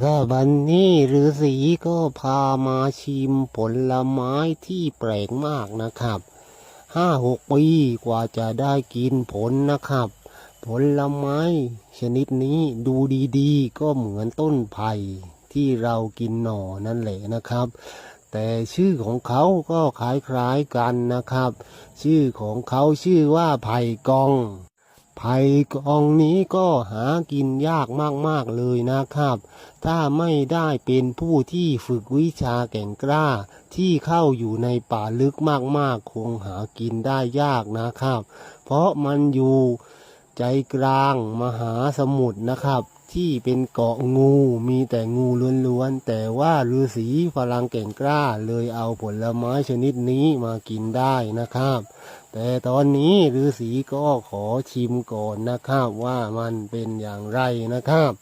ก็วันนี้ฤาษีก็พามาชิมผลไม้ที่แปลกมากนะครับห้าหกปีกว่าจะได้กินผลนะครับ ผลไม้ชนิดนี้ดูดีๆ ก็เหมือนต้นไผ่ที่เรากินหน่อนั่นแหละนะครับ แต่ชื่อของเขาก็คล้ายๆกันนะครับ ชื่อของเขาชื่อว่าไผ่กอง ไผ่กองนี้ก็หากินยากมากๆเลยนะครับ ถ้าไม่ได้เป็นผู้ที่ฝึกวิชาแก่งกล้า ที่เข้าอยู่ในป่าลึกมากๆ คงหากินได้ยากนะครับ เพราะมันอยู่ ใจกลางมหาสมุทรนะครับ ที่เป็นเกาะงูมีแต่งูล้วนๆ แต่ว่าฤาษีพลังแก่งกล้าเลยเอาผลไม้ชนิดนี้มากินได้นะครับ แต่ตอนนี้ฤาษีก็ขอชิมก่อนนะครับว่ามันเป็นอย่างไรนะครับ